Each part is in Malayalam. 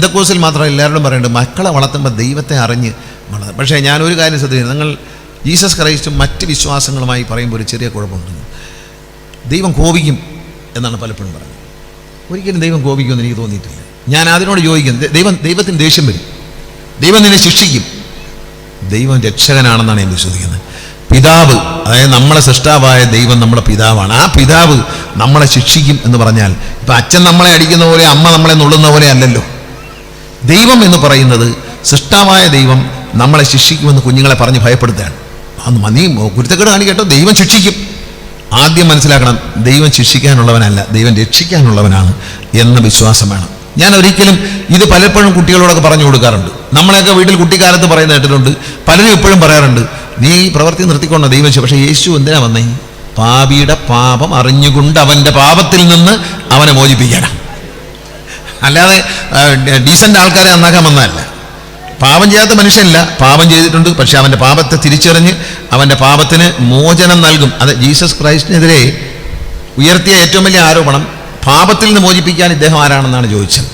പെന്തക്കോസിൽ മാത്രം എല്ലാവരോടും പറയുന്നുണ്ട് മക്കളെ വളർത്തുമ്പോൾ ദൈവത്തെ അറിഞ്ഞ് വളർത്തും പക്ഷേ ഞാനൊരു കാര്യം ശ്രദ്ധിക്കുന്നു നിങ്ങൾ ജീസസ് ക്രൈസ്റ്റും മറ്റ് വിശ്വാസങ്ങളുമായി പറയുമ്പോൾ ഒരു ചെറിയ കുഴപ്പമുണ്ട്. ദൈവം കോപിക്കും എന്നാണ് പലപ്പോഴും പറയുന്നത്. ഒരിക്കലും ദൈവം കോപിക്കുമെന്ന് എനിക്ക് തോന്നിയിട്ടില്ല. ഞാൻ അതിനോട് ചോദിക്കും ദൈവം ദൈവത്തിന് ദേഷ്യം വരും. ദൈവം നിന്നെ ശിക്ഷിക്കും. ദൈവം രക്ഷകനാണെന്നാണ് ഞാൻ വിശ്വസിക്കുന്നത്. പിതാവ് അതായത് നമ്മളെ സൃഷ്ടാവായ ദൈവം നമ്മുടെ പിതാവാണ്. ആ പിതാവ് നമ്മളെ ശിക്ഷിക്കും എന്ന് പറഞ്ഞാൽ ഇപ്പം അച്ഛൻ നമ്മളെ അടിക്കുന്ന പോലെ അമ്മ നമ്മളെ നുള്ളുന്ന പോലെ അല്ലല്ലോ. ദൈവം എന്ന് പറയുന്നത് സൃഷ്ടാവായ ദൈവം നമ്മളെ ശിക്ഷിക്കുമെന്ന് കുഞ്ഞുങ്ങളെ പറഞ്ഞ് ഭയപ്പെടുത്തുകയാണ്. അന്ന് നീ കുരുത്തക്കേട് കാണിക്കട്ടോ. ദൈവം ശിക്ഷിക്കും. ആദ്യം മനസ്സിലാക്കണം ദൈവം ശിക്ഷിക്കാനുള്ളവനല്ല ദൈവം രക്ഷിക്കാനുള്ളവനാണ് എന്ന വിശ്വാസം വേണം. ഞാൻ ഒരിക്കലും ഇത് പലപ്പോഴും കുട്ടികളോടൊക്കെ പറഞ്ഞു കൊടുക്കാറുണ്ട്. നമ്മളെയൊക്കെ വീട്ടിൽ കുട്ടിക്കാലത്ത് പറയുന്ന കേട്ടിട്ടുണ്ട്. പലരും ഇപ്പോഴും പറയാറുണ്ട് നീ പ്രവൃത്തി നിർത്തിക്കൊണ്ട ദൈവം? പക്ഷേ യേശു എന്തിനാ വന്നേ? പാപിയുടെ പാപം അറിഞ്ഞുകൊണ്ട് അവന്റെ പാപത്തിൽ നിന്ന് അവനെ മോചിപ്പിക്കണം അല്ലാതെ ഡീസന്റ് ആൾക്കാരെ നന്നാക്കാൻ വന്നതല്ല. പാപം ചെയ്യാത്ത മനുഷ്യനല്ല. പാപം ചെയ്തിട്ടുണ്ട് പക്ഷെ അവന്റെ പാപത്തെ തിരിച്ചറിഞ്ഞ് അവന്റെ പാപത്തിന് മോചനം നൽകും. അത് ജീസസ് ക്രൈസ്റ്റിനെതിരെ ഉയർത്തിയ ഏറ്റവും വലിയ ആരോപണം പാപത്തിൽ നിന്ന് മോചിപ്പിക്കാൻ ഇദ്ദേഹം ആരാണെന്നാണ് ചോദിച്ചത്.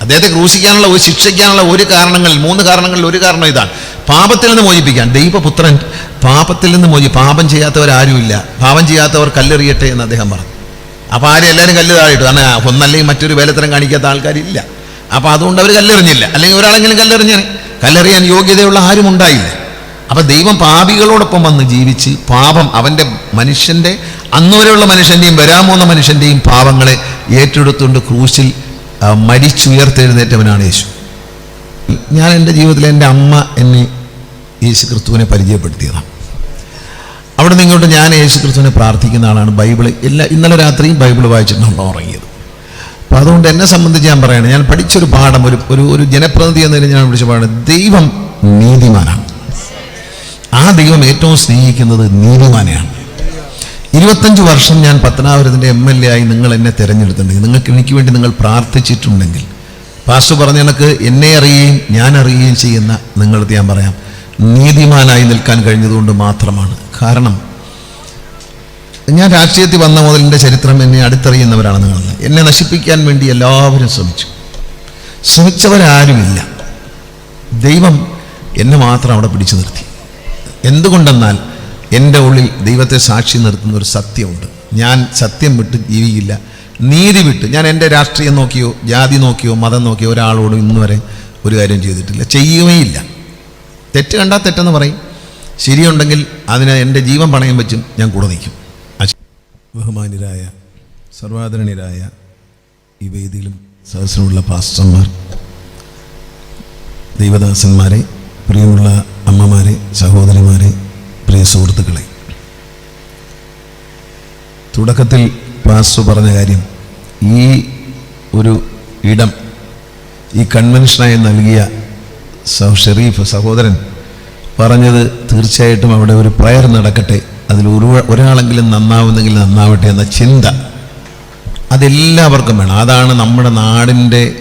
അദ്ദേഹത്തെ ക്രൂശിക്കാനുള്ള ഒരു ശിക്ഷിക്കാനുള്ള ഒരു കാരണങ്ങളിൽ മൂന്ന് കാരണങ്ങളിൽ ഒരു കാരണം ഇതാണ്. പാപത്തിൽ നിന്ന് മോചിപ്പിക്കാൻ ദൈവപുത്രൻ പാപത്തിൽ നിന്ന് മോചി പാപം ചെയ്യാത്തവരാരുമില്ല. പാപം ചെയ്യാത്തവർ കല്ലെറിയട്ടെ എന്ന് അദ്ദേഹം പറഞ്ഞു. അപ്പോൾ ആരും എല്ലാവരും കല്ല് താഴെയിട്ടു. കാരണം ഒന്നല്ലെങ്കിൽ മറ്റൊരു വേലത്തരം കാണിക്കാത്ത ആൾക്കാരില്ല. അപ്പോൾ അതുകൊണ്ട് അവർ കല്ലെറിഞ്ഞില്ല. അല്ലെങ്കിൽ ഒരാളെങ്കിലും കല്ലെറിഞ്ഞ് കല്ലെറിയാൻ യോഗ്യതയുള്ള ആരും ഉണ്ടായില്ല. അപ്പം ദൈവം പാപികളോടൊപ്പം വന്ന് ജീവിച്ച് പാപം അവന്റെ മനുഷ്യന്റെ അന്നുവരെയുള്ള മനുഷ്യന്റെയും വരാമോന്ന മനുഷ്യന്റെയും പാപങ്ങളെ ഏറ്റെടുത്തുകൊണ്ട് ക്രൂശിൽ മരിച്ചുയർത്തെഴുന്നേറ്റവനാണ് യേശു. ഞാൻ എന്റെ ജീവിതത്തിൽ എന്റെ അമ്മ എന്നെ യേശു ക്രിസ്തുവിനെ പരിചയപ്പെടുത്തിയതാണ്. അവിടെ നിങ്ങോട്ട് ഞാൻ യേശു ക്രിസ്തുവിനെ പ്രാർത്ഥിക്കുന്ന ആളാണ് ബൈബിൾ എല്ലാ ഇന്നലെ രാത്രിയും ബൈബിൾ വായിച്ചിട്ടാണ് ഉറങ്ങിയത്. അപ്പം അതുകൊണ്ട് എന്നെ സംബന്ധിച്ച് ഞാൻ പറയണേ ഞാൻ പഠിച്ചൊരു പാഠം ഒരു ഒരു ഒരു ജനപ്രതിനിധി എന്ന ഞാൻ പഠിച്ച പാഠം ദൈവം നീതിമാനാണ്. ആ ദൈവം ഏറ്റവും സ്നേഹിക്കുന്നത് നീതിമാനെയാണ്. ഇരുപത്തഞ്ച് വർഷം ഞാൻ പത്തനാപുരത്തിന്റെ എം എൽ എ ആയി നിങ്ങൾ എന്നെ തിരഞ്ഞെടുത്തിട്ടുണ്ടെങ്കിൽ നിങ്ങൾക്ക് എനിക്ക് വേണ്ടി നിങ്ങൾ പ്രാർത്ഥിച്ചിട്ടുണ്ടെങ്കിൽ പാസ്റ്റർ പറഞ്ഞ കണക്ക് എന്നെ അറിയുകയും ഞാൻ അറിയുകയും ചെയ്യുന്ന നിങ്ങളടുത്ത് ഞാൻ പറയാം. നീതിമാനായി നിൽക്കാൻ കഴിഞ്ഞതുകൊണ്ട് മാത്രമാണ്. കാരണം ഞാൻ രാഷ്ട്രീയത്തിൽ വന്ന മുതൽ എന്റെ ചരിത്രം എന്നെ അടുത്തറിയുന്നവരാണ് നിങ്ങൾ. എന്നെ നശിപ്പിക്കാൻ വേണ്ടി എല്ലാവരും ശ്രമിച്ചു. ശ്രമിച്ചവരാരുമില്ല. ദൈവം എന്നെ മാത്രം അവിടെ പിടിച്ചു നിർത്തി. എന്തുകൊണ്ടെന്നാൽ എന്റെ ഉള്ളിൽ ദൈവത്തെ സാക്ഷി നിർത്തുന്ന ഒരു സത്യമുണ്ട്. ഞാൻ സത്യം വിട്ട് ജീവിക്കില്ല. നീതി വിട്ട് ഞാൻ എന്റെ രാഷ്ട്രീയം നോക്കിയോ ജാതി നോക്കിയോ മതം നോക്കിയോ ഒരാളോടും ഇന്നുവരെ ഒരു കാര്യം ചെയ്തിട്ടില്ല. ചെയ്യുകയില്ല തെറ്റ് കണ്ടാൽ തെറ്റെന്ന് പറയും. ശരിയുണ്ടെങ്കിൽ അതിന് എന്റെ ജീവൻ പണയം വെച്ചും ഞാൻ കൂടെ നിൽക്കും. ബഹുമാനരായ സർവാദരണീയരായ ഈ വേദിയിലും സദസ്സിലുള്ള പാസ്റ്റർമാർ ദൈവദാസന്മാരെ പ്രിയമുള്ള അമ്മമാരെ സഹോദരിമാരെ പ്രിയ സുഹൃത്തുക്കളെ. തുടക്കത്തിൽ പാസ്റ്റർ പറഞ്ഞ കാര്യം ഈ ഒരു ഇടം ഈ കൺവെൻഷനായി നൽകിയ ഷെറീഫ് സഹോദരൻ പറഞ്ഞത് തീർച്ചയായിട്ടും അവിടെ ഒരു പ്രയർ നടക്കട്ടെ. അതിൽ ഒരു ഒരാളെങ്കിലും നന്നാവുന്നെങ്കിൽ നന്നാവട്ടെ എന്ന ചിന്ത അതെല്ലാവർക്കും വേണം. അതാണ് നമ്മുടെ നാടിന്റെ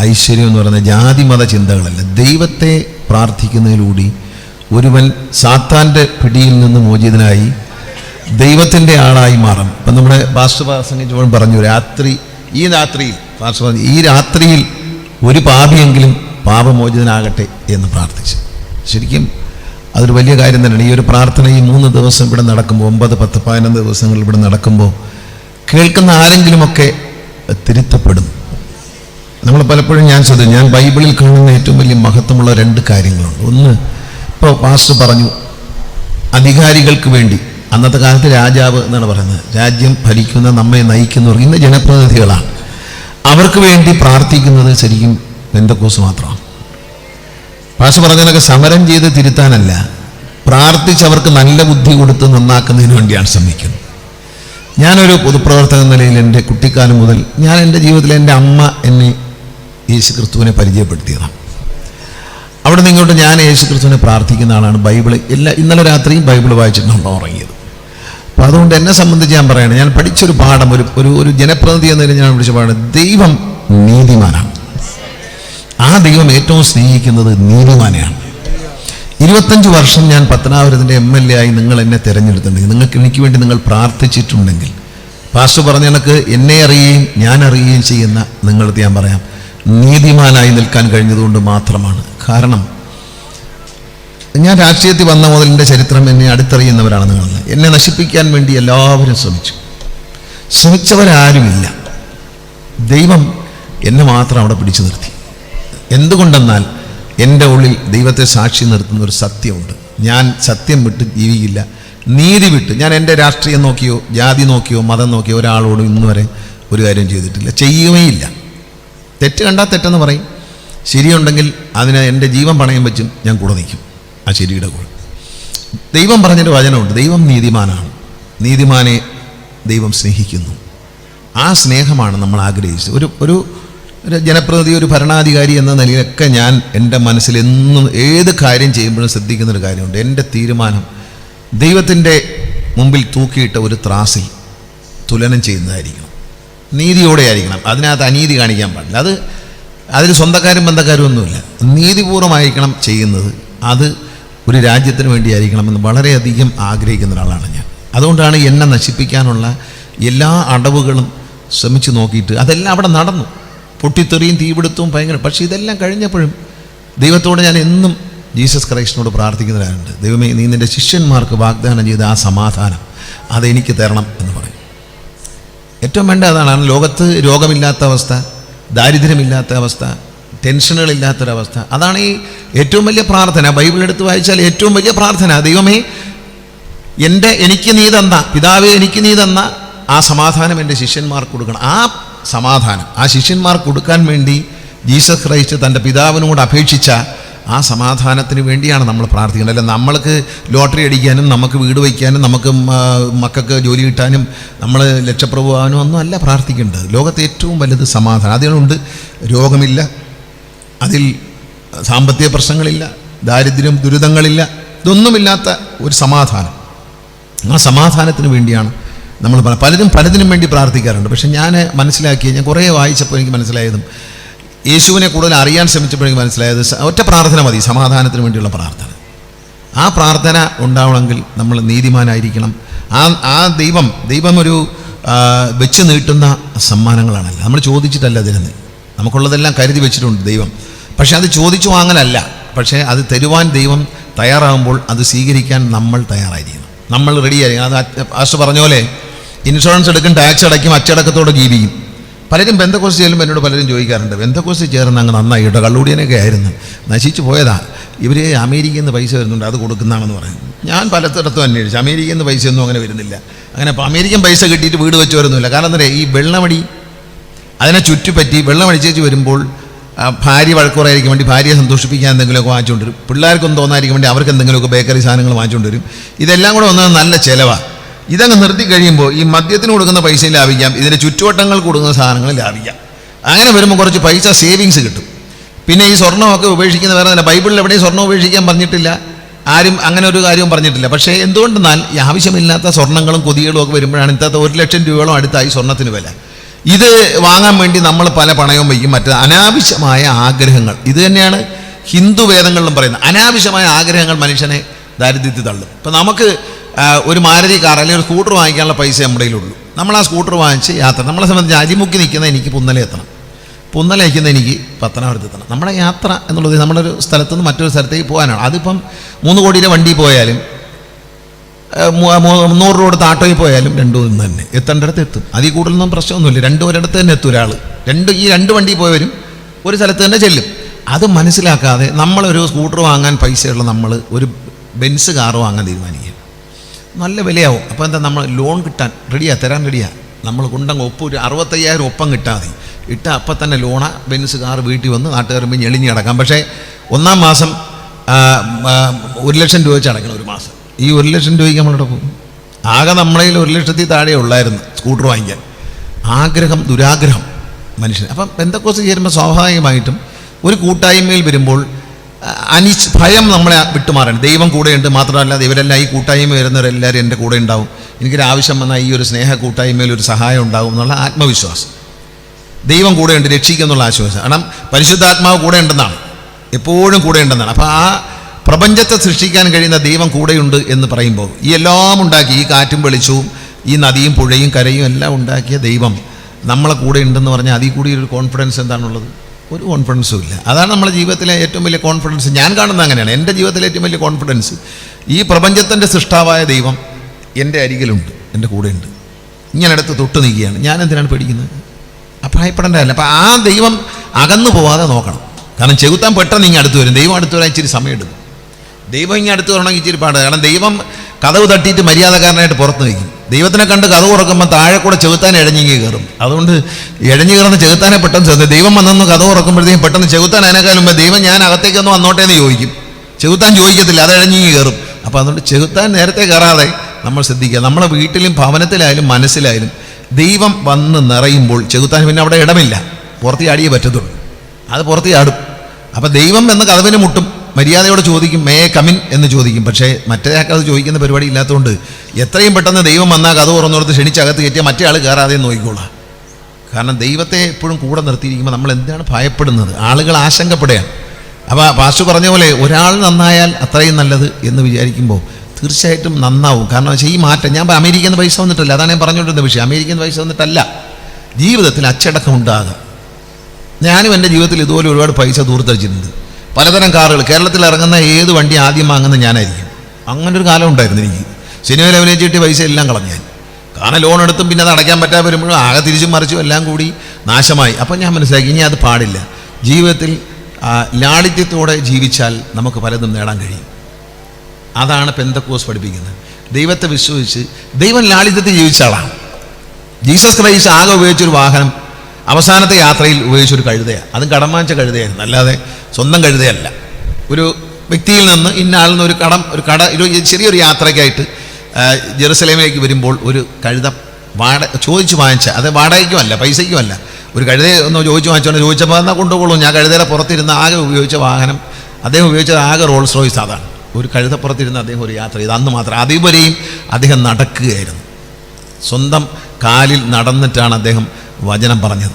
ഐശ്വര്യം എന്ന് പറയുന്നത് ജാതിമത ചിന്തകളല്ല. ദൈവത്തെ പ്രാർത്ഥിക്കുന്നതിലൂടെ ഒരുവൻ സാത്താന്റെ പിടിയിൽ നിന്ന് മോചിതനായി ദൈവത്തിന്റെ ആളായി മാറും. ഇപ്പം നമ്മുടെ പാസ്റ്റർ ചോൺ പറഞ്ഞു രാത്രി ഈ രാത്രിയിൽ പറഞ്ഞു ഈ രാത്രിയിൽ ഒരു പാപിയെങ്കിലും പാപമോചിതനാകട്ടെ എന്ന് പ്രാർത്ഥിച്ചു. ശരിക്കും അതൊരു വലിയ കാര്യം തന്നെയാണ്. ഈ ഒരു പ്രാർത്ഥന ഈ മൂന്ന് ദിവസം ഇവിടെ നടക്കുമ്പോൾ ഒമ്പത് പത്ത് പതിനൊന്ന് ദിവസങ്ങൾ ഇവിടെ നടക്കുമ്പോൾ കേൾക്കുന്ന ആരെങ്കിലുമൊക്കെ തിരുത്തപ്പെടും. നമ്മൾ പലപ്പോഴും ഞാൻ ശ്രദ്ധിച്ചു ഞാൻ ബൈബിളിൽ കാണുന്ന ഏറ്റവും വലിയ മഹത്വമുള്ള രണ്ട് കാര്യങ്ങളുണ്ട്. ഒന്ന് ഇപ്പോൾ പാസ്റ്റർ പറഞ്ഞു അധികാരികൾക്ക് വേണ്ടി അന്നത്തെ കാലത്ത് രാജാവ് എന്നാണ് പറയുന്നത് രാജ്യം ഭരിക്കുന്ന നമ്മെ നയിക്കുന്നവർ ഇന്ന് ജനപ്രതിനിധികളാണ്. അവർക്ക് വേണ്ടി പ്രാർത്ഥിക്കുന്നത് ശരിക്കും ബന്ധക്കോസ് മാത്രം. പാസ് പറഞ്ഞതൊക്കെ സമരം ചെയ്ത് തിരുത്താനല്ല പ്രാർത്ഥിച്ച് അവർക്ക് നല്ല ബുദ്ധി കൊടുത്ത് നന്നാക്കുന്നതിന് വേണ്ടിയാണ് ശ്രമിക്കുന്നത്. ഞാനൊരു പൊതുപ്രവർത്തക നിലയിൽ എന്റെ കുട്ടിക്കാലം മുതൽ ഞാൻ എന്റെ ജീവിതത്തിൽ എന്റെ അമ്മ എന്നെ യേശു ക്രിസ്തുവിനെ പരിചയപ്പെടുത്തിയതാണ്. അവിടെ നിങ്ങോട്ട് ഞാൻ യേശു ക്രിസ്തുവിനെ പ്രാർത്ഥിക്കുന്ന ആളാണ്. ബൈബിൾ എല്ലാ ഇന്നലെ രാത്രിയും ബൈബിൾ വായിച്ചിട്ടാണ് ഉറങ്ങിയത്. അപ്പോൾ അതുകൊണ്ട് എന്നെ സംബന്ധിച്ച് ഞാൻ പറയുകയാണ് ഞാൻ പഠിച്ചൊരു പാഠം ഒരു ഒരു ഒരു ജനപ്രതിനിധി എന്നതിന് ഞാൻ വിളിച്ച പാഠം ദൈവം നീതിമാനാണ്. ആ ദൈവം ഏറ്റവും സ്നേഹിക്കുന്നത് നീതിമാനെയാണ് ഇരുപത്തഞ്ച് വർഷം ഞാൻ പത്തനാപുരത്തിന്റെ എം എൽ എ ആയി നിങ്ങൾ എന്നെ തിരഞ്ഞെടുത്തിട്ടുണ്ടെങ്കിൽ നിങ്ങൾക്ക് എനിക്ക് വേണ്ടി നിങ്ങൾ പ്രാർത്ഥിച്ചിട്ടുണ്ടെങ്കിൽ. പാസ്റ്റർ പറഞ്ഞ കണക്ക് എന്നെ അറിയുകയും ഞാൻ അറിയുകയും ചെയ്യുന്ന നിങ്ങളടുത്ത് ഞാൻ പറയാം. നീതിമാനായി നിൽക്കാൻ കഴിഞ്ഞതുകൊണ്ട് മാത്രമാണ്. കാരണം ഞാൻ രാഷ്ട്രീയത്തിൽ വന്ന മുതൽ എന്റെ ചരിത്രം എന്നെ അടുത്തറിയുന്നവരാണ് നിങ്ങൾ. എന്നെ നശിപ്പിക്കാൻ വേണ്ടി എല്ലാവരും ശ്രമിച്ചു. ശ്രമിച്ചവരാരുമില്ല. ദൈവം എന്നെ മാത്രം അവിടെ പിടിച്ചു നിർത്തി. എന്തുകൊണ്ടെന്നാൽ എന്റെ ഉള്ളിൽ ദൈവത്തെ സാക്ഷി നിർത്തുന്ന ഒരു സത്യമുണ്ട്. ഞാൻ സത്യം വിട്ട് ജീവിക്കില്ല. നീതി വിട്ട് ഞാൻ എന്റെ രാഷ്ട്രീയം നോക്കിയോ ജാതി നോക്കിയോ മതം നോക്കിയോ ഒരാളോടും ഇന്ന് വരെ ഒരു കാര്യം ചെയ്തിട്ടില്ല. ചെയ്യുകയില്ല തെറ്റ് കണ്ടാൽ തെറ്റെന്ന് പറയും. ശരിയുണ്ടെങ്കിൽ അതിന് എന്റെ ജീവൻ പണയം വെച്ചും ഞാൻ കൂടെ നിൽക്കും. ആ ശരിയുടെ കൂടെ. ദൈവം പറഞ്ഞൊരു വചനമുണ്ട്. ദൈവം നീതിമാനാണ്. നീതിമാനെ ദൈവം സ്നേഹിക്കുന്നു. ആ സ്നേഹമാണ് നമ്മൾ ആഗ്രഹിച്ചത്. ഒരു ഒരു ഒരു ജനപ്രതിനിധി ഒരു ഭരണാധികാരി എന്ന നിലയിലൊക്കെ ഞാൻ എന്റെ മനസ്സിൽ എന്നും ഏത് കാര്യം ചെയ്യുമ്പോഴും ശ്രദ്ധിക്കുന്നൊരു കാര്യമുണ്ട്. എന്റെ തീരുമാനം ദൈവത്തിന്റെ മുമ്പിൽ തൂക്കിയിട്ട ഒരു ത്രാസിൽ തുലനം ചെയ്യുന്നതായിരിക്കണം. നീതിയോടെ ആയിരിക്കണം അതിനകത്ത് അനീതി കാണിക്കാൻ പാടില്ല. അത് അതിൽ സ്വന്തക്കാരും ബന്ധക്കാരും ഒന്നുമില്ല. നീതിപൂർവമായിരിക്കണം ചെയ്യുന്നത്. അത് ഒരു രാജ്യത്തിന് വേണ്ടിയായിരിക്കണമെന്ന് വളരെയധികം ആഗ്രഹിക്കുന്ന ഒരാളാണ് ഞാൻ. അതുകൊണ്ടാണ് എന്നെ നശിപ്പിക്കാനുള്ള എല്ലാ അടവുകളും ശ്രമിച്ചു നോക്കിയിട്ട് അതെല്ലാം അവിടെ നടന്നു. പൊട്ടിത്തെറിയും തീപിടുത്തവും ഭയങ്കര പക്ഷേ ഇതെല്ലാം കഴിഞ്ഞപ്പോഴും ദൈവത്തോട് ഞാൻ എന്നും ജീസസ് ക്രൈസ്റ്റിനോട് പ്രാർത്ഥിക്കുന്നവരാണ് ദൈവമേ നീ നിന്റെ ശിഷ്യന്മാർക്ക് വാഗ്ദാനം ചെയ്ത ആ സമാധാനം അതെനിക്ക് തരണം എന്ന് പറയും. ഏറ്റവും വേണ്ട അതാണ്. ലോകത്ത് രോഗമില്ലാത്ത അവസ്ഥ ദാരിദ്ര്യമില്ലാത്ത അവസ്ഥ ടെൻഷനുകളില്ലാത്തൊരവസ്ഥ. അതാണ് ഈ ഏറ്റവും വലിയ പ്രാർത്ഥന. ബൈബിൾ എടുത്ത് വായിച്ചാൽ ഏറ്റവും വലിയ പ്രാർത്ഥന. ദൈവമേ എന്റെ എനിക്ക് നീ തന്ന പിതാവേ എനിക്ക് നീ തന്ന ആ സമാധാനം എന്റെ ശിഷ്യന്മാർക്ക് കൊടുക്കണം. ആ സമാധാനം. ആ ശിഷ്യന്മാർക്ക് കൊടുക്കാൻ വേണ്ടി ജീസസ് ക്രൈസ്റ്റ് തന്റെ പിതാവിനോട് അപേക്ഷിച്ച ആ സമാധാനത്തിന് വേണ്ടിയാണ് നമ്മൾ പ്രാർത്ഥിക്കുന്നത്. അല്ല നമ്മൾക്ക് ലോട്ടറി അടിക്കാനും നമുക്ക് വീട് വയ്ക്കാനും നമുക്ക് മക്കൾക്ക് ജോലി കിട്ടാനും നമ്മൾ ലക്ഷപ്രഭുവാനും ഒന്നും അല്ല പ്രാർത്ഥിക്കേണ്ടത്. ലോകത്തെ ഏറ്റവും വലുത് സമാധാനം. അതുകൊണ്ട് രോഗമില്ല അതിൽ സാമ്പത്തിക പ്രശ്നങ്ങളില്ല ദാരിദ്ര്യം ദുരിതങ്ങളില്ല ഇതൊന്നുമില്ലാത്ത ഒരു സമാധാനം. ആ സമാധാനത്തിന് വേണ്ടിയാണ് നമ്മൾ പലരും പലതിനും വേണ്ടി പ്രാർത്ഥിക്കാറുണ്ട്. പക്ഷെ ഞാൻ മനസ്സിലാക്കിയ ഞാൻ കുറേ വായിച്ചപ്പോൾ എനിക്ക് മനസ്സിലായതും യേശുവിനെ കൂടുതൽ അറിയാൻ ശ്രമിച്ചപ്പോൾ എനിക്ക് മനസ്സിലായത് ഒറ്റ പ്രാർത്ഥന മതി സമാധാനത്തിന് വേണ്ടിയുള്ള പ്രാർത്ഥന. ആ പ്രാർത്ഥന ഉണ്ടാവണമെങ്കിൽ നമ്മൾ നീതിമാനായിരിക്കണം. ആ ആ ദൈവം ദൈവം ഒരു വെച്ച് നീട്ടുന്ന സമ്മാനങ്ങളാണല്ലോ. നമ്മൾ ചോദിച്ചിട്ടല്ല തരുന്നത്. നമുക്കുള്ളതെല്ലാം കരുതി വെച്ചിട്ടുണ്ട് ദൈവം. പക്ഷേ അത് ചോദിച്ചു വാങ്ങലല്ല. പക്ഷേ അത് തരുവാൻ ദൈവം തയ്യാറാകുമ്പോൾ അത് സ്വീകരിക്കാൻ നമ്മൾ തയ്യാറായിരിക്കണം. നമ്മൾ റെഡിയായിരിക്കണം അത് ആശ പറഞ്ഞ പോലെ ഇൻഷുറൻസ് എടുക്കും ടാക്സ് അടയ്ക്കും അച്ചടക്കത്തോടെ ജീവിക്കും. പലരും ബന്ധക്കോസ് ചെല്ലുമ്പോൾ എന്നോട് പലരും ചോദിക്കാറുണ്ട്. ബന്ധക്കോസ് ചേർന്ന് അങ്ങ് നന്നായി. കേട്ടോ കള്ളൂടിയനൊക്കെ ആയിരുന്നു. നശിച്ചു പോയതാ. ഇവർ അമേരിക്കയിൽ നിന്ന് പൈസ വരുന്നുണ്ട് അത് കൊടുക്കുന്നതാണെന്ന് പറയും ഞാൻ പലയിടത്തും അന്വേഷിച്ചു. അമേരിക്കയിൽ നിന്ന് പൈസയൊന്നും അങ്ങനെ വരുന്നില്ല. അങ്ങനെ അമേരിക്കൻ പൈസ കിട്ടിയിട്ട് വീട് വെച്ച് വരുന്നില്ല. കാരണം എന്താ ഈ വെള്ളമടി അതിനെ ചുറ്റിപ്പറ്റി വെള്ളമടിച്ചേച്ച് വരുമ്പോൾ ഭാര്യ വഴക്കുറയായിരിക്കും വേണ്ടി ഭാര്യയെ സന്തോഷിപ്പിക്കാൻ എന്തെങ്കിലുമൊക്കെ വാങ്ങിച്ചുകൊണ്ട് വരും. പിള്ളേർക്കൊന്നും തോന്നാതിരിക്കും വേണ്ടി അവർക്ക് എന്തെങ്കിലുമൊക്കെ ബേക്കറി സാധനങ്ങൾ വാങ്ങിച്ചുകൊണ്ട് വരും. ഇതെല്ലാം കൂടെ വന്നത് നല്ല ചിലവാണ് ഇതങ്ങ് നിർത്തി കഴിയുമ്പോൾ ഈ മദ്യത്തിന് കൊടുക്കുന്ന പൈസ ലാഭിക്കാം ഇതിന്റെ ചുറ്റുവട്ടങ്ങൾക്ക് കൊടുക്കുന്ന സാധനങ്ങൾ ലാഭിക്കാം. അങ്ങനെ വരുമ്പോൾ കുറച്ച് പൈസ സേവിങ്സ് കിട്ടും. പിന്നെ ഈ സ്വർണമൊക്കെ ഉപേക്ഷിക്കുന്ന വേറെ തന്നെ ബൈബിളിൽ എവിടെയും സ്വർണം ഉപേക്ഷിക്കാൻ പറഞ്ഞിട്ടില്ല. ആരും അങ്ങനെ ഒരു കാര്യവും പറഞ്ഞിട്ടില്ല. പക്ഷേ എന്തുകൊണ്ടെന്നാൽ ഈ ആവശ്യമില്ലാത്ത സ്വർണങ്ങളും കൊതികളും ഒക്കെ വരുമ്പോഴാണ് ഇന്നത്തെ ഒരു ലക്ഷം രൂപയോളം അടുത്തായി സ്വർണത്തിന് വില. ഇത് വാങ്ങാൻ വേണ്ടി നമ്മൾ പല പണയവും വയ്ക്കും. മറ്റ് അനാവശ്യമായ ആഗ്രഹങ്ങൾ. ഇത് തന്നെയാണ് ഹിന്ദു വേദങ്ങളിലും പറയുന്നത്. അനാവശ്യമായ ആഗ്രഹങ്ങൾ മനുഷ്യനെ ദാരിദ്ര്യത്തിൽ തള്ളും. ഇപ്പം നമുക്ക് ഒരു മാരുതി കാർ അല്ലെങ്കിൽ ഒരു സ്കൂട്ടർ വാങ്ങിക്കാനുള്ള പൈസ നമ്മുടെ കയ്യിലുള്ളൂ. നമ്മൾ ആ സ്കൂട്ടർ വാങ്ങിച്ച് യാത്ര നമ്മളെ സംബന്ധിച്ച് അരിമുക്കി നിൽക്കുന്ന എനിക്ക് പുന്നല എത്തണം. പുന്നല അയക്കുന്ന എനിക്ക് പത്തനാപുരത്ത് എത്തണം. നമ്മുടെ യാത്ര എന്നുള്ളത് നമ്മളൊരു സ്ഥലത്തു നിന്ന് മറ്റൊരു സ്ഥലത്തേക്ക് പോകാനാണ്. അതിപ്പം മൂന്ന് കോടിയുടെ വണ്ടി പോയാലും മുന്നൂറ് രൂപ കൊടുത്ത് ആട്ടോയിൽ പോയാലും രണ്ടും നിന്ന് തന്നെ. എത്തേണ്ടടുത്ത് എത്തും. അതിൽ കൂടുതലൊന്നും പ്രശ്നമൊന്നുമില്ല. രണ്ടും ഒരിടത്ത് തന്നെ എത്തും ഒരാൾ രണ്ട് ഈ രണ്ട് വണ്ടി പോയവരും ഒരു സ്ഥലത്ത് തന്നെ ചെല്ലും. അത് മനസ്സിലാക്കാതെ നമ്മളൊരു സ്കൂട്ടർ വാങ്ങാൻ പൈസയുള്ള നമ്മൾ ഒരു ബെൻസ് കാർ വാങ്ങാൻ തീരുമാനിക്കുക. നല്ല വിലയാവും. അപ്പോൾ എന്താ നമ്മൾ ലോൺ കിട്ടാൻ റെഡിയാ തരാൻ റെഡിയാ നമ്മൾ കൊണ്ടങ്ങ് ഒപ്പ് ഒരു അറുപത്തയ്യായിരം ഒപ്പം കിട്ടാതെ ഇട്ട അപ്പം തന്നെ ലോണ ബെൻസ് കാർ വീട്ടിൽ വന്ന് നാട്ടുകാർ പിന്നെ എളിഞ്ഞ് കിടക്കാം. പക്ഷേ ഒന്നാം മാസം ഒരു ലക്ഷം രൂപ വെച്ച് അടയ്ക്കണം ഒരു മാസം. ഈ ഒരു ലക്ഷം രൂപയ്ക്ക് നമ്മളിവിടെ പോകും ആകെ നമ്മളെ കയ്യിൽ ഒരു ലക്ഷത്തിൽ താഴെ ഉള്ളായിരുന്നു സ്കൂട്ടർ വാങ്ങിക്കാൻ. ആഗ്രഹം ദുരാഗ്രഹം മനുഷ്യൻ അപ്പം എന്തൊക്കെ ചേരുമ്പോൾ സ്വാഭാവികമായിട്ടും ഒരു കൂട്ടായ്മയിൽ വരുമ്പോൾ അനിശ് ഭയം നമ്മളെ വിട്ടുമാറണം. ദൈവം കൂടെയുണ്ട് മാത്രമല്ല ഇവരെല്ലാം ഈ കൂട്ടായ്മ വരുന്നവരെല്ലാവരും എന്റെ കൂടെ ഉണ്ടാവും. എനിക്കൊരു ആവശ്യം വന്നാൽ ഈ ഒരു സ്നേഹ കൂട്ടായ്മയിൽ ഒരു സഹായം ഉണ്ടാവും എന്നുള്ള ആത്മവിശ്വാസം. ദൈവം കൂടെയുണ്ട് രക്ഷിക്കുക എന്നുള്ള ആശ്വാസം. കാരണം പരിശുദ്ധാത്മാവ് കൂടെ ഉണ്ടെന്നാണ് എപ്പോഴും കൂടെ ഉണ്ടെന്നാണ് അപ്പോൾ ആ പ്രപഞ്ചത്തെ സൃഷ്ടിക്കാൻ കഴിയുന്ന ദൈവം കൂടെയുണ്ട് എന്ന് പറയുമ്പോൾ ഈ എല്ലാം ഉണ്ടാക്കി ഈ കാറ്റും വെളിച്ചവും ഈ നദിയും പുഴയും കരയും എല്ലാം ഉണ്ടാക്കിയ ദൈവം നമ്മളെ കൂടെ ഉണ്ടെന്ന് പറഞ്ഞാൽ അതിൽ കൂടി ഒരു കോൺഫിഡൻസ് എന്താണുള്ളത്? ഒരു കോൺഫിഡൻസും ഇല്ല. അതാണ് നമ്മുടെ ജീവിതത്തിലെ ഏറ്റവും വലിയ കോൺഫിഡൻസ് ഞാൻ കാണുന്നത് അങ്ങനെയാണ്. എന്റെ ജീവിതത്തിലെ ഏറ്റവും വലിയ കോൺഫിഡൻസ് ഈ പ്രപഞ്ചത്തിന്റെ സൃഷ്ടാവായ ദൈവം എന്റെ അരികിലുണ്ട് എന്റെ കൂടെയുണ്ട്. ഇങ്ങനെ അടുത്ത് തൊട്ട് നിൽക്കുകയാണ് ഞാൻ എന്തിനാണ് പേടിക്കുന്നത്? അപ്പം അല്ല അപ്പം ആ ദൈവം അകന്നു പോവാതെ നോക്കണം. കാരണം ചെകുത്താൻ പെട്ടെന്ന് ഇങ്ങനെ അടുത്ത് വരും. ദൈവം അടുത്ത് വരാൻ ഇച്ചിരി സമയമെടുക്കും. ദൈവം ഇങ്ങനെ അടുത്ത് വരണമെങ്കിൽ ഇച്ചിരി പാട്. കാരണം ദൈവം കഥവ് തട്ടിയിട്ട് മര്യാദക്കാരനായിട്ട് പുറത്ത് നിൽക്കും. ദൈവത്തിനെ കണ്ട് കഥവ് ഉറക്കുമ്പോൾ താഴെ കൂടെ ചെകുത്താൻ ഇഴഞ്ഞിങ്ങി കയറും. അതുകൊണ്ട് ഇഴഞ്ഞു കയറുന്ന ചെകുത്താനെ പെട്ടെന്ന് ചെന്ന് ദൈവം വന്നൊന്ന് കഥ ഉറക്കുമ്പോഴത്തേക്കും പെട്ടെന്ന് ചെകുത്താൻ അതിനേക്കാളും മുമ്പ് ദൈവം ഞാൻ അകത്തേക്കൊന്ന് വന്നോട്ടെ എന്ന് ചോദിക്കും. ചെകുത്താൻ ചോദിക്കത്തില്ല അത് ഇഴഞ്ഞിങ്ങി കയറും. അപ്പോൾ അതുകൊണ്ട് ചെകുത്താൻ നേരത്തെ കയറാതെ നമ്മൾ ശ്രദ്ധിക്കുക. നമ്മളെ വീട്ടിലും ഭവനത്തിലായാലും മനസ്സിലായാലും ദൈവം വന്ന് നിറയുമ്പോൾ ചെകുത്താൻ പിന്നെ അവിടെ ഇടമില്ല. പുറത്ത് ചാടിയേ പറ്റത്തുള്ളൂ. അത് പുറത്ത് ചാടും. അപ്പം ദൈവം എന്ന കഥവിന് മുട്ടും. മര്യാദയോടെ ചോദിക്കും മേ കമിൻ എന്ന് ചോദിക്കും. പക്ഷേ മറ്റേ ആൾക്കത് ചോദിക്കുന്ന പരിപാടി ഇല്ലാത്തതുകൊണ്ട് എത്രയും പെട്ടെന്ന് ദൈവം വന്നാൽ കഥ തുറന്നോർത്ത് ക്ഷണിച്ചകത്ത് കയറ്റിയാൽ മറ്റേ ആൾ കയറാതെ നോക്കിക്കോളാം. കാരണം ദൈവത്തെ എപ്പോഴും കൂടെ നിർത്തിയിരിക്കുമ്പോൾ നമ്മൾ എന്താണ് ഭയപ്പെടുന്നത്? ആളുകൾ ആശങ്കപ്പെടുകയാണ്. അപ്പോൾ പാസ്റ്റു പറഞ്ഞ പോലെ ഒരാൾ നന്നായാൽ അത്രയും നല്ലത് എന്ന് വിചാരിക്കുമ്പോൾ തീർച്ചയായിട്ടും നന്നാവും. കാരണം ഈ മാറ്റം ഞാൻ അമേരിക്കയിൽ നിന്ന് പൈസ വന്നിട്ടില്ല അതാണ് ഞാൻ പറഞ്ഞുകൊണ്ടിരുന്ന വിഷയം. അമേരിക്കയിൽ നിന്ന് പൈസ വന്നിട്ടല്ല ജീവിതത്തിൽ അച്ചടക്കം ഉണ്ടാകുക ഞാനും എന്റെ ജീവിതത്തിൽ ഇതുപോലെ ഒരുപാട് പൈസ ദൂർത്തടിച്ചിട്ടുണ്ട്. പലതരം കാറുകൾ. കേരളത്തിൽ ഇറങ്ങുന്ന ഏത് വണ്ടി ആദ്യം വാങ്ങുന്ന ഞാനായിരിക്കും. അങ്ങനെ ഒരു കാലം ഉണ്ടായിരുന്നു എനിക്ക്. സിനിമയിൽ അഭിനയിച്ചിട്ട് പൈസ എല്ലാം കളഞ്ഞു ഞാൻ. കാരണം ലോൺ എടുത്തും പിന്നെ അത് അടയ്ക്കാൻ പറ്റാതെ വരുമ്പോഴും ആകെ തിരിച്ചും മറിച്ചും എല്ലാം കൂടി നാശമായി. അപ്പം ഞാൻ മനസ്സിലാക്കി ഇനി അത് പാടില്ല. ജീവിതത്തിൽ ലാളിത്യത്തോടെ ജീവിച്ചാൽ നമുക്ക് പലതും നേടാൻ കഴിയും. അതാണ് പെന്തക്കോസ് പഠിപ്പിക്കുന്നത്. ദൈവത്തെ വിശ്വസിച്ച് ദൈവം ലാളിത്യത്തിൽ ജീവിച്ച ആളാണ്. ജീസസ് ക്രൈസ്റ്റ് ആകെ ഉപയോഗിച്ചൊരു വാഹനം അവസാനത്തെ യാത്രയിൽ ഉപയോഗിച്ചൊരു കഴുതയാണ്. അതും കടം വാങ്ങിച്ച കഴുതയായിരുന്നു അല്ലാതെ സ്വന്തം കഴുതയല്ല. ഒരു വ്യക്തിയിൽ നിന്ന് ഇന്ന ആളിൽ നിന്ന് ഒരു കടം ഒരു കട ഒരു ചെറിയൊരു യാത്രയ്ക്കായിട്ട് ജെറുസലേമിലേക്ക് വരുമ്പോൾ ഒരു കഴുത വാട ചോദിച്ചു വാങ്ങിച്ച അത് വാടകയ്ക്കുമല്ല പൈസയ്ക്കുമല്ല. ഒരു കഴുതയെ ഒന്ന് ചോദിച്ചു വാങ്ങിച്ചോണ്ട് ചോദിച്ചപ്പോൾ എന്നാൽ കൊണ്ടുപോകുള്ളൂ? ഞാൻ കഴുതയുടെ പുറത്തിരുന്ന ആകെ ഉപയോഗിച്ച വാഹനം അദ്ദേഹം ഉപയോഗിച്ചത് ആകെ റോൾസ് റോയ്സ് അതാണ്. ഒരു കഴുതപ്പുറത്തിരുന്ന് അദ്ദേഹം ഒരു യാത്ര ചെയ്ത്. അന്ന് മാത്രം അതേപോലെയും അദ്ദേഹം നടക്കുകയായിരുന്നു. സ്വന്തം കാലിൽ നടന്നിട്ടാണ് അദ്ദേഹം വചനം പറഞ്ഞത്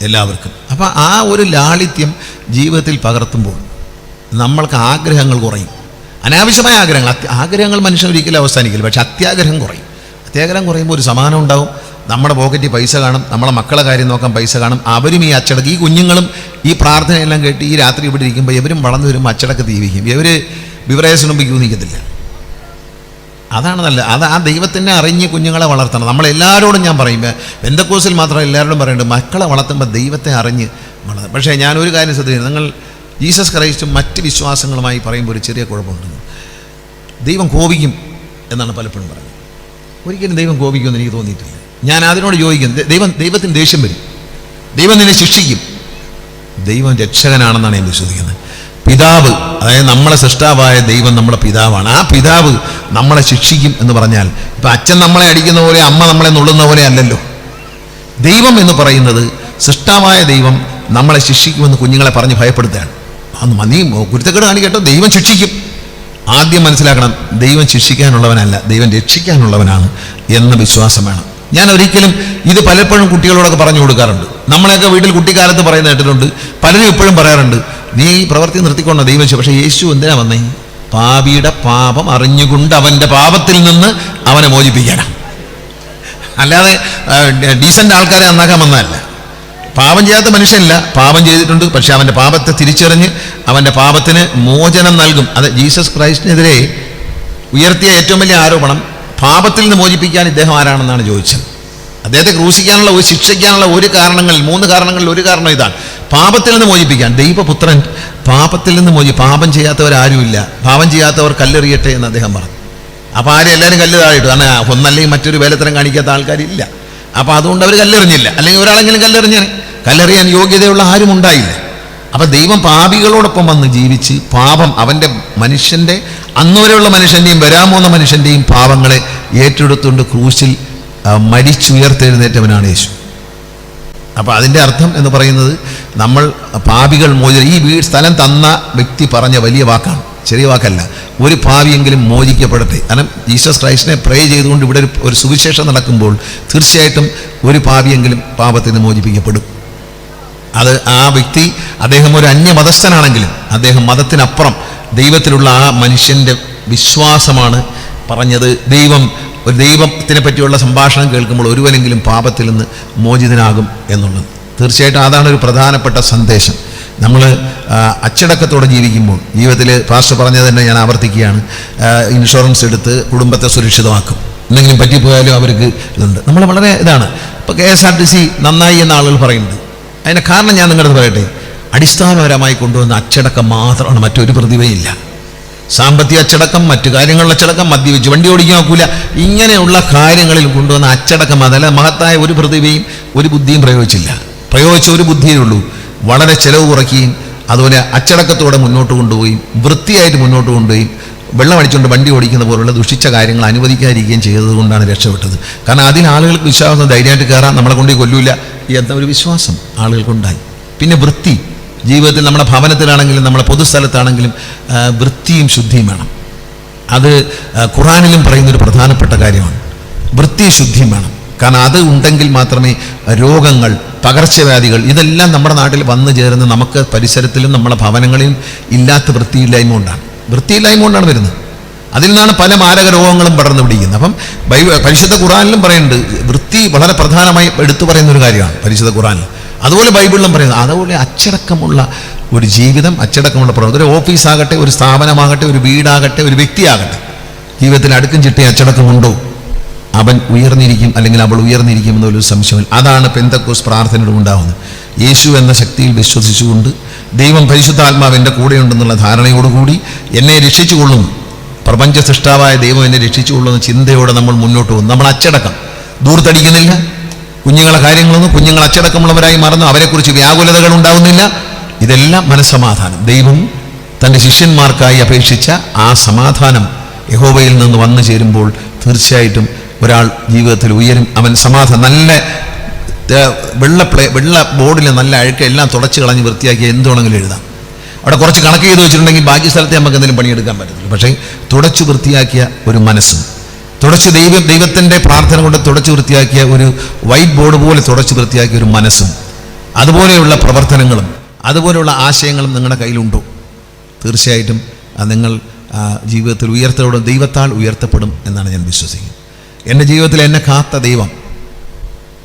എല്ലാവർക്കും. അപ്പോൾ ആ ഒരു ലാളിത്യം ജീവിതത്തിൽ പകർത്തുമ്പോൾ നമ്മൾക്ക് ആഗ്രഹങ്ങൾ കുറയും. അനാവശ്യമായ ആഗ്രഹങ്ങൾ. ആഗ്രഹങ്ങൾ മനുഷ്യൻ ഒരിക്കലും അവസാനിക്കില്ല. പക്ഷെ അത്യാഗ്രഹം കുറയും. അത്യാഗ്രഹം കുറയുമ്പോൾ ഒരു സമാനം ഉണ്ടാവും. നമ്മുടെ പോക്കറ്റിൽ പൈസ കാണും. നമ്മളെ മക്കളെ കാര്യം നോക്കാൻ പൈസ കാണും. അവരും ഈ അച്ചടക്ക് ഈ കുഞ്ഞുങ്ങളും ഈ പ്രാർത്ഥനയെല്ലാം കേട്ട് ഈ രാത്രി ഇവിടെ ഇരിക്കുമ്പോൾ ഇവരും വളർന്നു വരുമ്പോൾ അച്ചടക്ക് ജീവിക്കും മുമ്പ് ക്യൂ നിൽക്കത്തില്ല. അതാണ് നല്ല അത് ആ ദൈവത്തിനെ അറിഞ്ഞ് കുഞ്ഞുങ്ങളെ വളർത്തണം. നമ്മളെല്ലാവരോടും ഞാൻ പറയും ബന്ധക്കോസിൽ മാത്രം എല്ലാവരോടും പറയുന്നുണ്ട് മക്കളെ വളർത്തുമ്പോൾ ദൈവത്തെ അറിഞ്ഞ് വളർത്തും പക്ഷേ ഞാനൊരു കാര്യം ശ്രദ്ധിക്കുന്നു നിങ്ങൾ ജീസസ് ക്രൈസ്റ്റും മറ്റ് വിശ്വാസങ്ങളുമായി പറയുമ്പോൾ ഒരു ചെറിയ കുഴപ്പമുണ്ട്. ദൈവം കോപിക്കും എന്നാണ് പലപ്പോഴും പറയുന്നത്. ഒരിക്കലും ദൈവം കോപിക്കുമെന്ന് എനിക്ക് തോന്നിയിട്ടില്ല. ഞാൻ അതിനോട് ചോദിക്കും ദൈവം ദൈവത്തിന് ദേഷ്യം വരും. ദൈവം നിന്നെ ശിക്ഷിക്കും. ദൈവം രക്ഷകനാണെന്നാണ് ഞാൻ വിശ്വസിക്കുന്നത്. പിതാവ് അതായത് നമ്മളെ സൃഷ്ടാവായ ദൈവം നമ്മുടെ പിതാവാണ്. ആ പിതാവ് നമ്മളെ ശിക്ഷിക്കും എന്ന് പറഞ്ഞാൽ ഇപ്പം അച്ഛൻ നമ്മളെ അടിക്കുന്ന പോലെ അമ്മ നമ്മളെ നുള്ളുന്ന പോലെ അല്ലല്ലോ. ദൈവം എന്ന് പറയുന്നത് സൃഷ്ടാവായ ദൈവം നമ്മളെ ശിക്ഷിക്കുമെന്ന് കുഞ്ഞുങ്ങളെ പറഞ്ഞ് ഭയപ്പെടുത്തുകയാണ്. അന്ന് നീ കുരുത്തക്കേട് കാണിക്കട്ടോ. ദൈവം ശിക്ഷിക്കും. ആദ്യം മനസ്സിലാക്കണം ദൈവം ശിക്ഷിക്കാനുള്ളവനല്ല ദൈവം രക്ഷിക്കാനുള്ളവനാണ് എന്ന വിശ്വാസം വേണം. ഞാൻ ഒരിക്കലും ഇത് പലപ്പോഴും കുട്ടികളോടൊക്കെ പറഞ്ഞു കൊടുക്കാറുണ്ട്. നമ്മളെയൊക്കെ വീട്ടിൽ കുട്ടിക്കാലത്ത് പറയുന്ന കേട്ടിട്ടുണ്ട്. പലരും ഇപ്പോഴും പറയാറുണ്ട് നീ ഈ പ്രവൃത്തി നിർത്തിക്കൊണ്ട ദൈവം പക്ഷെ യേശു എന്തിനാ വന്നേ? പാപിയുടെ പാപം അറിഞ്ഞുകൊണ്ട് അവന്റെ പാപത്തിൽ നിന്ന് അവനെ മോചിപ്പിക്കാനാണ് അല്ലാതെ ഡീസന്റ് ആൾക്കാരെ നന്നാക്കാൻ വന്നതല്ല. പാപം ചെയ്യാത്ത മനുഷ്യനില്ല. പാപം ചെയ്തിട്ടുണ്ട് പക്ഷെ അവന്റെ പാപത്തെ തിരിച്ചറിഞ്ഞ് അവന്റെ പാപത്തിന് മോചനം നൽകും. അത് ജീസസ് ക്രൈസ്റ്റിനെതിരെ ഉയർത്തിയ ഏറ്റവും വലിയ ആരോപണം പാപത്തിൽ നിന്ന് മോചിപ്പിക്കാൻ ഇദ്ദേഹം ആരാണെന്നാണ് ചോദിച്ചത്. അദ്ദേഹത്തെ ക്രൂശിക്കാനുള്ള ഒരു ശിക്ഷിക്കാനുള്ള ഒരു കാരണങ്ങളിൽ മൂന്ന് കാരണങ്ങളിൽ ഒരു കാരണം ഇതാണ്. പാപത്തിൽ നിന്ന് മോചിപ്പിക്കാൻ. ദൈവപുത്രൻ പാപത്തിൽ നിന്ന് മോചി പാപം ചെയ്യാത്തവരാരുമില്ല. പാപം ചെയ്യാത്തവർ കല്ലെറിയട്ടെ എന്ന് അദ്ദേഹം പറഞ്ഞു. അപ്പോൾ ആരും എല്ലാവരും കല്ല് താഴെയിട്ടു? കാരണം ഒന്നല്ലെങ്കിൽ മറ്റൊരു വേലത്തരം കാണിക്കാത്ത ആൾക്കാരില്ല. അപ്പോൾ അതുകൊണ്ട് അവർ കല്ലെറിഞ്ഞില്ല. അല്ലെങ്കിൽ ഒരാളെങ്കിലും കല്ലെറിഞ്ഞ് കല്ലെറിയാൻ യോഗ്യതയുള്ള ആരും ഉണ്ടായില്ല. അപ്പം ദൈവം പാപികളോടൊപ്പം വന്ന് ജീവിച്ച് പാപം അവന്റെ മനുഷ്യന്റെ അന്നുവരെയുള്ള മനുഷ്യന്റെയും വരാമോന്ന മനുഷ്യന്റെയും പാപങ്ങളെ ഏറ്റെടുത്തുകൊണ്ട് ക്രൂശിൽ മരിച്ചുയർത്തെഴുന്നേറ്റവനാണ് യേശു. അപ്പോൾ അതിന്റെ അർത്ഥം എന്ന് പറയുന്നത് നമ്മൾ പാപികൾ മോചന ഈ വീ സ്ഥലം തന്ന വ്യക്തി പറഞ്ഞ വലിയ വാക്കാണ്. ചെറിയ വാക്കല്ല. ഒരു പാവിയെങ്കിലും മോചിക്കപ്പെടട്ടെ. കാരണം ജീസസ് ക്രൈസ്റ്റിനെ പ്രേ ചെയ്തുകൊണ്ട് ഇവിടെ ഒരു സുവിശേഷം നടക്കുമ്പോൾ തീർച്ചയായിട്ടും ഒരു പാവിയെങ്കിലും പാപത്തിൽ നിന്ന് മോചിപ്പിക്കപ്പെടും. അത് ആ വ്യക്തി അദ്ദേഹം ഒരു അന്യമതസ്ഥനാണെങ്കിലും അദ്ദേഹം മതത്തിനപ്പുറം ദൈവത്തിലുള്ള ആ മനുഷ്യന്റെ വിശ്വാസമാണ് പറഞ്ഞത് ദൈവം ഒരു ദൈവത്തിനെ പറ്റിയുള്ള സംഭാഷണം കേൾക്കുമ്പോൾ ഒരുവനെങ്കിലും പാപത്തിൽ നിന്ന് മോചിതനാകും എന്നുള്ളത്. തീർച്ചയായിട്ടും അതാണ് ഒരു പ്രധാനപ്പെട്ട സന്ദേശം. നമ്മൾ അച്ചടക്കത്തോടെ ജീവിക്കുമ്പോൾ ജീവിതത്തിൽ പാസ്റ്റർ പറഞ്ഞത് തന്നെ ഞാൻ ആവർത്തിക്കുകയാണ്. ഇൻഷുറൻസ് എടുത്ത് കുടുംബത്തെ സുരക്ഷിതമാക്കും. എന്തെങ്കിലും പറ്റിപ്പോയാലും അവർക്ക് ഇതുണ്ട്. നമ്മൾ വളരെ ഇതാണ്. ഇപ്പോൾ K S R T C നന്നായി എന്ന ആളുകൾ പറയുന്നുണ്ട്. അതിന്റെ കാരണം ഞാൻ നിങ്ങളുടെ പറയട്ടെ. അടിസ്ഥാനപരമായി കൊണ്ടുവന്ന അച്ചടക്കം മാത്രമാണ് മറ്റൊരു പ്രതിഭയില്ല. സാമ്പത്തിക അച്ചടക്കം മറ്റു കാര്യങ്ങളിലെ അച്ചടക്കം മദ്യവെച്ച് വണ്ടി ഓടിക്കാൻ ഒക്കില്ല. ഇങ്ങനെയുള്ള കാര്യങ്ങളിൽ കൊണ്ടുവന്ന അച്ചടക്കം അതല്ല മഹത്തായ ഒരു പ്രതിഭയും ഒരു ബുദ്ധിയും പ്രയോഗിച്ചില്ല. പ്രയോഗിച്ച ഒരു ബുദ്ധിയേ ഉള്ളൂ. വളരെ ചിലവ് കുറയ്ക്കുകയും അതുപോലെ അച്ചടക്കത്തോടെ മുന്നോട്ട് കൊണ്ടുപോയി വൃത്തിയായിട്ട് മുന്നോട്ട് കൊണ്ടുപോയി വെള്ളം അടിച്ചുകൊണ്ട് വണ്ടി ഓടിക്കുന്ന പോലുള്ള ദുഷിച്ച കാര്യങ്ങൾ അനുവദിക്കാതിരിക്കുകയും ചെയ്തതുകൊണ്ടാണ് രക്ഷപ്പെട്ടത്. കാരണം അതിന് ആളുകൾക്ക് വിശ്വാസം ധൈര്യമായിട്ട് കയറാൻ നമ്മളെ കൊണ്ട് കൊല്ലൂല. എന്ന ഒരു വിശ്വാസം? ആളുകൾക്കുണ്ടായി. പിന്നെ വൃത്തി. ജീവിതത്തിൽ നമ്മുടെ ഭവനത്തിലാണെങ്കിലും നമ്മുടെ പൊതുസ്ഥലത്താണെങ്കിലും വൃത്തിയും ശുദ്ധിയും വേണം. അത് ഖുറാനിലും പറയുന്നൊരു പ്രധാനപ്പെട്ട കാര്യമാണ്. വൃത്തി ശുദ്ധിയും വേണം. കാരണം അത് ഉണ്ടെങ്കിൽ മാത്രമേ രോഗങ്ങൾ പകർച്ചവ്യാധികൾ ഇതെല്ലാം നമ്മുടെ നാട്ടിൽ വന്നു ചേർന്ന് നമുക്ക് പരിസരത്തിലും നമ്മുടെ ഭവനങ്ങളിലും ഇല്ലാത്ത വൃത്തിയില്ലായ്മ കൊണ്ടാണ്. വൃത്തിയില്ലായ്മ കൊണ്ടാണ് വരുന്നത്. അതിൽ നിന്നാണ് പല മാരക രോഗങ്ങളും പടർന്നു പിടിക്കുന്നത്. അപ്പം പരിശുദ്ധ ഖുറാനിലും പറയുന്നുണ്ട് വൃത്തി വളരെ പ്രധാനമായി എടുത്തു പറയുന്ന ഒരു കാര്യമാണ് പരിശുദ്ധ ഖുറാനിൽ അതുപോലെ ബൈബിളിലും പറയുന്നത്. അതുപോലെ അച്ചടക്കമുള്ള ഒരു ജീവിതം അച്ചടക്കമുള്ള പ്രവർത്തനം. ഒരു ഓഫീസാകട്ടെ ഒരു സ്ഥാപനമാകട്ടെ ഒരു വീടാകട്ടെ ഒരു വ്യക്തിയാകട്ടെ ജീവിതത്തിൽ അടുക്കും ചിട്ടി അച്ചടക്കമുണ്ടോ? അവൻ ഉയർന്നിരിക്കും അല്ലെങ്കിൽ അവൾ ഉയർന്നിരിക്കും എന്നൊരു സംശയം അതാണ് പെന്തക്കോസ് പ്രാർത്ഥനയുടെ ഉണ്ടാവുന്നത്. യേശു എന്ന ശക്തിയിൽ വിശ്വസിച്ചുകൊണ്ട് ദൈവം പരിശുദ്ധാത്മാവ് എന്റെ കൂടെയുണ്ടെന്നുള്ള ധാരണയോടുകൂടി എന്നെ രക്ഷിച്ചുകൊള്ളും. പ്രപഞ്ച സൃഷ്ടാവായ ദൈവം എന്നെ രക്ഷിച്ചുകൊള്ളുന്ന ചിന്തയോടെ നമ്മൾ മുന്നോട്ട് പോകും നമ്മൾ അച്ചടക്കം. ദൂർത്തടിക്കുന്നില്ല. കുഞ്ഞുങ്ങളെ കാര്യങ്ങളൊന്നും കുഞ്ഞുങ്ങൾ അച്ചടക്കമുള്ളവരായി മറന്നു. അവരെക്കുറിച്ച് വ്യാകുലതകൾ ഉണ്ടാകുന്നില്ല ഇതെല്ലാം മനസ്സമാധാനം. ദൈവം തന്റെ ശിഷ്യന്മാർക്കായി അപേക്ഷിച്ച ആ സമാധാനം യഹോബയിൽ നിന്ന് വന്നു ചേരുമ്പോൾ തീർച്ചയായിട്ടും ഒരാൾ ജീവിതത്തിൽ ഉയരും. അവൻ സമാധാനം നല്ല വെള്ള പ്ലേ വെള്ള ബോർഡിൽ നല്ല അഴുക്ക എല്ലാം തുടച്ച് കളഞ്ഞ് വൃത്തിയാക്കി എന്തുണെങ്കിലും എഴുതാം. അവിടെ കുറച്ച് കണക്ക് ചെയ്ത് വെച്ചിട്ടുണ്ടെങ്കിൽ ബാക്കി സ്ഥലത്തെ നമുക്ക് എന്തെങ്കിലും പണിയെടുക്കാൻ പറ്റത്തില്ല. പക്ഷേ തുടച്ച് വൃത്തിയാക്കിയ ഒരു മനസ്സും തുടച്ച് ദൈവം ദൈവത്തിന്റെ പ്രാർത്ഥന കൊണ്ട് തുടച്ചു വൃത്തിയാക്കിയ ഒരു വൈറ്റ് ബോർഡ് പോലെ തുടച്ചു വൃത്തിയാക്കിയ ഒരു മനസ്സും അതുപോലെയുള്ള പ്രവർത്തനങ്ങളും അതുപോലെയുള്ള ആശയങ്ങളും നിങ്ങളുടെ കയ്യിലുണ്ടോ? തീർച്ചയായിട്ടും നിങ്ങൾ ജീവിതത്തിൽ ഉയർത്തപ്പെടും ദൈവത്താൽ ഉയർത്തപ്പെടും എന്നാണ് ഞാൻ വിശ്വസിക്കുന്നത്. എന്റെ ജീവിതത്തിൽ എന്നെ കാത്ത ദൈവം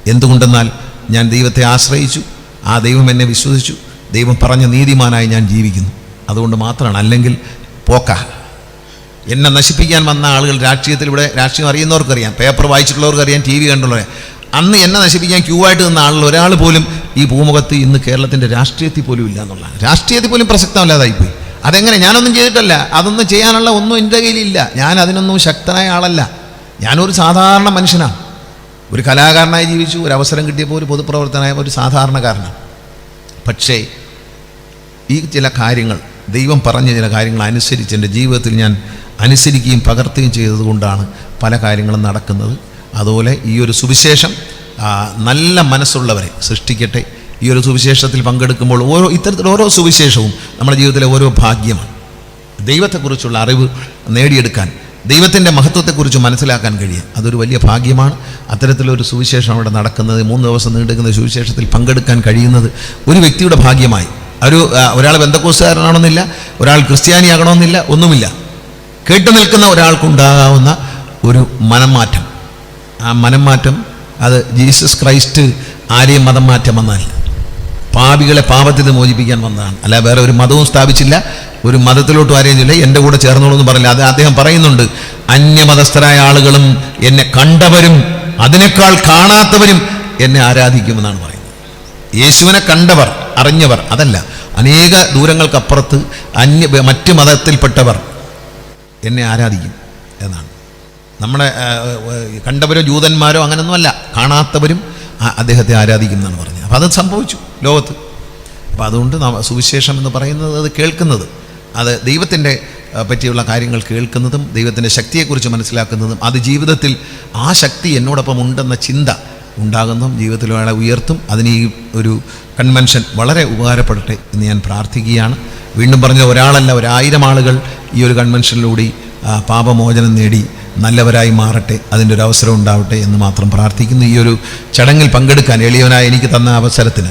എന്തുകൊണ്ടെന്നാൽ ഞാൻ ദൈവത്തെ ആശ്രയിച്ചു ആ ദൈവം എന്നെ വിശ്വസിച്ചു ദൈവം പറഞ്ഞ നീതിമാനായി ഞാൻ ജീവിക്കുന്നു. അതുകൊണ്ട് മാത്രമാണ് അല്ലെങ്കിൽ പോക്ക. എന്നെ നശിപ്പിക്കാൻ വന്ന ആളുകൾ രാഷ്ട്രീയത്തിൽ ഇവിടെ രാഷ്ട്രീയം അറിയുന്നവർക്കറിയാം. പേപ്പർ വായിച്ചിട്ടുള്ളവർക്കറിയാം ടി വി കണ്ടുള്ളവരെ. അന്ന് എന്നെ നശിപ്പിക്കാൻ ക്യൂ ആയിട്ട് നിന്ന ആളുകൾ ഒരാൾ പോലും ഈ ഭൂമുഖത്ത് ഇന്ന് കേരളത്തിന്റെ രാഷ്ട്രീയത്തിൽ പോലും ഇല്ല എന്നുള്ളതാണ്. രാഷ്ട്രീയത്തിൽ പോലും പ്രസക്തമല്ലാതായിപ്പോയി. അതെങ്ങനെ? ഞാനൊന്നും ചെയ്തിട്ടല്ല. അതൊന്നും ചെയ്യാനുള്ള ഒന്നും എന്റെ കയ്യിലില്ല. ഞാൻ അതിനൊന്നും ശക്തനായ ആളല്ല. ഞാനൊരു സാധാരണ മനുഷ്യനാണ്. ഒരു കലാകാരനായി ജീവിച്ചു ഒരു അവസരം കിട്ടിയപ്പോൾ ഒരു പൊതുപ്രവർത്തനായ ഒരു സാധാരണക്കാരനാണ്. പക്ഷേ ഈ ചില കാര്യങ്ങൾ ദൈവം പറഞ്ഞ ചില കാര്യങ്ങൾ അനുസരിച്ച് എന്റെ ജീവിതത്തിൽ ഞാൻ അനുസരിക്കുകയും പകർത്തുകയും ചെയ്തതുകൊണ്ടാണ് പല കാര്യങ്ങളും നടക്കുന്നത്. അതുപോലെ ഈ ഒരു സുവിശേഷം നല്ല മനസ്സുള്ളവരെ സൃഷ്ടിക്കട്ടെ. ഈ ഒരു സുവിശേഷത്തിൽ പങ്കെടുക്കുമ്പോൾ ഓരോ ഇത്തരത്തിൽ ഓരോ സുവിശേഷവും നമ്മുടെ ജീവിതത്തിലെ ഓരോ ഭാഗ്യമാണ്. ദൈവത്തെക്കുറിച്ചുള്ള അറിവ് നേടിയെടുക്കാൻ ദൈവത്തിന്റെ മഹത്വത്തെക്കുറിച്ച് മനസ്സിലാക്കാൻ കഴിയും. അതൊരു വലിയ ഭാഗ്യമാണ്. അത്തരത്തിലൊരു സുവിശേഷം അവിടെ നടക്കുന്നത് മൂന്ന് ദിവസം നീണ്ടുക്കുന്ന സുവിശേഷത്തിൽ പങ്കെടുക്കാൻ കഴിയുന്നത് ഒരു വ്യക്തിയുടെ ഭാഗ്യമായി. ഒരു ഒരാൾ ബന്ധക്കോസുകാരനാണെന്നില്ല ഒരാൾ ക്രിസ്ത്യാനിയാകണമെന്നില്ല ഒന്നുമില്ല. കേട്ടു നിൽക്കുന്ന ഒരാൾക്കുണ്ടാകാവുന്ന ഒരു മനംമാറ്റം. ആ മനംമാറ്റം അത് ജീസസ് ക്രൈസ്റ്റ് ആരെയും മതം മാറ്റം വന്നതല്ല. പാപികളെ പാപത്തിൽ നിന്ന് മോചിപ്പിക്കാൻ വന്നതാണ്. അല്ല വേറെ ഒരു മതവും സ്ഥാപിച്ചില്ല ഒരു മതത്തിലോട്ടും ആരെയും ഇല്ല. എന്റെ കൂടെ ചേർന്നോളൂ എന്ന് പറയില്ല അത് അദ്ദേഹം പറയുന്നുണ്ട്. അന്യമതസ്ഥരായ ആളുകളും എന്നെ കണ്ടവരും അതിനേക്കാൾ കാണാത്തവരും എന്നെ ആരാധിക്കുമെന്നാണ് പറയുന്നത്. യേശുവിനെ കണ്ടവർ അറിഞ്ഞവർ അതല്ല അനേക ദൂരങ്ങൾക്കപ്പുറത്ത് അന്യ മറ്റ് മതത്തിൽപ്പെട്ടവർ എന്നെ ആരാധിക്കും എന്നാണ്. നമ്മുടെ കണ്ടവരോ ജൂതന്മാരോ അങ്ങനെയൊന്നുമല്ല കാണാത്തവരും അദ്ദേഹത്തെ ആരാധിക്കും എന്നാണ് പറഞ്ഞത്. അപ്പോൾ അത് സംഭവിച്ചു ലോകത്ത്. അപ്പോൾ അതുകൊണ്ട് സുവിശേഷം എന്ന് പറയുന്നത് അത് കേൾക്കുന്നത്. അത് ദൈവത്തിന്റെ പറ്റിയുള്ള കാര്യങ്ങൾ കേൾക്കുന്നതും ദൈവത്തിന്റെ ശക്തിയെക്കുറിച്ച് മനസ്സിലാക്കുന്നതും അത് ജീവിതത്തിൽ ആ ശക്തി എന്നോടൊപ്പം ഉണ്ടെന്ന ചിന്ത ഉണ്ടാകുന്നതും ജീവിതത്തിൽ അയാളെ ഉയർത്തും. അതിന് ഈ ഒരു കൺവെൻഷൻ വളരെ ഉപകാരപ്പെടട്ടെ എന്ന് ഞാൻ പ്രാർത്ഥിക്കുകയാണ്. വീണ്ടും പറഞ്ഞ ഒരാളല്ല ഒരായിരം ആളുകൾ ഈ ഒരു കൺവെൻഷനിലൂടെ പാപമോചനം നേടി നല്ലവരായി മാറട്ടെ അതിന്റെ ഒരു അവസരം ഉണ്ടാവട്ടെ എന്ന് മാത്രം പ്രാർത്ഥിക്കുന്നു. ഈ ഒരു ചടങ്ങിൽ പങ്കെടുക്കാൻ എളിയവനായ എനിക്ക് തന്ന അവസരത്തിന്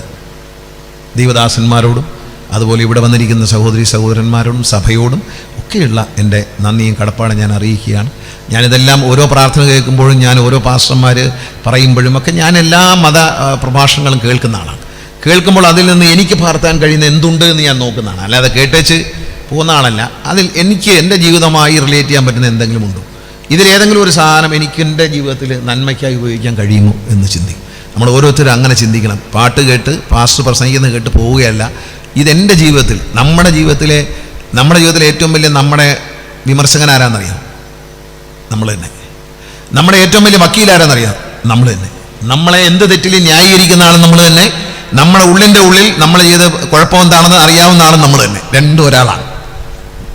ദൈവദാസന്മാരോടും അതുപോലെ ഇവിടെ വന്നിരിക്കുന്ന സഹോദരി സഹോദരന്മാരോടും സഭയോടും ഒക്കെയുള്ള എന്റെ നന്ദിയും കടപ്പാടും ഞാൻ അറിയിക്കുകയാണ്. ഞാനിതെല്ലാം ഓരോ പ്രാർത്ഥന കേൾക്കുമ്പോഴും ഞാൻ ഓരോ പാസ്റ്റർമാർ പറയുമ്പോഴും ഒക്കെ ഞാൻ എല്ലാ മത പ്രഭാഷണങ്ങളും കേൾക്കുന്ന ആളാണ്. കേൾക്കുമ്പോൾ അതിൽ നിന്ന് എനിക്ക് പകർത്താൻ കഴിയുന്ന എന്തുണ്ട് എന്ന് ഞാൻ നോക്കുന്നതാണ്. അല്ലാതെ കേട്ടേച്ച് പോകുന്ന ആളല്ല. അതിൽ എനിക്ക് എന്റെ ജീവിതമായി റിലേറ്റ് ചെയ്യാൻ പറ്റുന്ന എന്തെങ്കിലും ഉണ്ടോ? ഇതിലേതെങ്കിലും ഒരു സാധനം എനിക്ക് എന്റെ ജീവിതത്തിൽ നന്മയ്ക്കായി ഉപയോഗിക്കാൻ കഴിയുമോ എന്ന് ചിന്തിക്കും നമ്മൾ ഓരോരുത്തരും അങ്ങനെ ചിന്തിക്കണം. പാട്ട് കേട്ട് പാസ്റ്റ് പ്രസംഗിക്കുന്നത് കേട്ട് പോവുകയല്ല. ഇതെന്റെ ജീവിതത്തിൽ നമ്മുടെ ജീവിതത്തിലെ നമ്മുടെ ജീവിതത്തിലെ ഏറ്റവും വലിയ നമ്മുടെ വിമർശകൻ ആരാന്നറിയാം? നമ്മൾ തന്നെ. നമ്മുടെ ഏറ്റവും വലിയ വക്കീൽ ആരാന്നറിയാം? നമ്മൾ തന്നെ. നമ്മളെ എന്ത് തെറ്റിൽ ന്യായീകരിക്കുന്ന ആളും നമ്മൾ തന്നെ. നമ്മുടെ ഉള്ളിന്റെ ഉള്ളിൽ നമ്മൾ ചെയ്ത് കുഴപ്പമെന്താണെന്ന് അറിയാവുന്ന ആളും നമ്മൾ തന്നെ. രണ്ടും ഒരാളാണ്.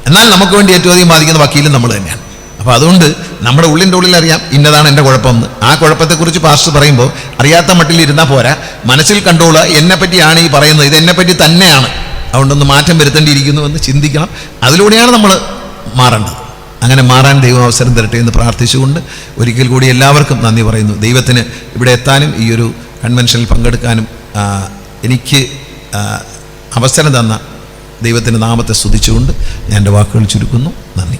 എന്നാൽ നമുക്ക് വേണ്ടി ഏറ്റവും അധികം ബാധിക്കുന്ന വക്കീലും നമ്മൾ തന്നെയാണ്. അപ്പോൾ അതുകൊണ്ട് നമ്മുടെ ഉള്ളിന്റെ ഉള്ളിൽ അറിയാം ഇന്നതാണ് എന്റെ കുഴപ്പമെന്ന് ആ കുഴപ്പത്തെക്കുറിച്ച് പാസ്റ്റ് പറയുമ്പോൾ അറിയാത്ത മട്ടിൽ ഇരുന്നാൽ പോരാ. മനസ്സിൽ കണ്ടോളുക എന്നെപ്പറ്റിയാണ് ഈ പറയുന്നത്. ഇത് എന്നെപ്പറ്റി തന്നെയാണ്. അതുകൊണ്ടൊന്ന് മാറ്റം വരുത്തേണ്ടിയിരിക്കുന്നു എന്ന് ചിന്തിക്കണം. അതിലൂടെയാണ് നമ്മൾ മാറേണ്ടത്. അങ്ങനെ മാറാൻ ദൈവം അവസരം തരട്ടെ എന്ന് പ്രാർത്ഥിച്ചുകൊണ്ട് ഒരിക്കൽ കൂടി എല്ലാവർക്കും നന്ദി പറയുന്നു. ദൈവത്തിന് ഇവിടെ എത്താനും ഈ ഒരു കൺവെൻഷനിൽ പങ്കെടുക്കാനും എനിക്ക് അവസരം തന്ന ദൈവത്തിന്റെ നാമത്തെ സ്തുതിച്ചുകൊണ്ട് ഞാൻ എന്റെ വാക്കുകൾ ചുരുക്കുന്നു. നന്ദി.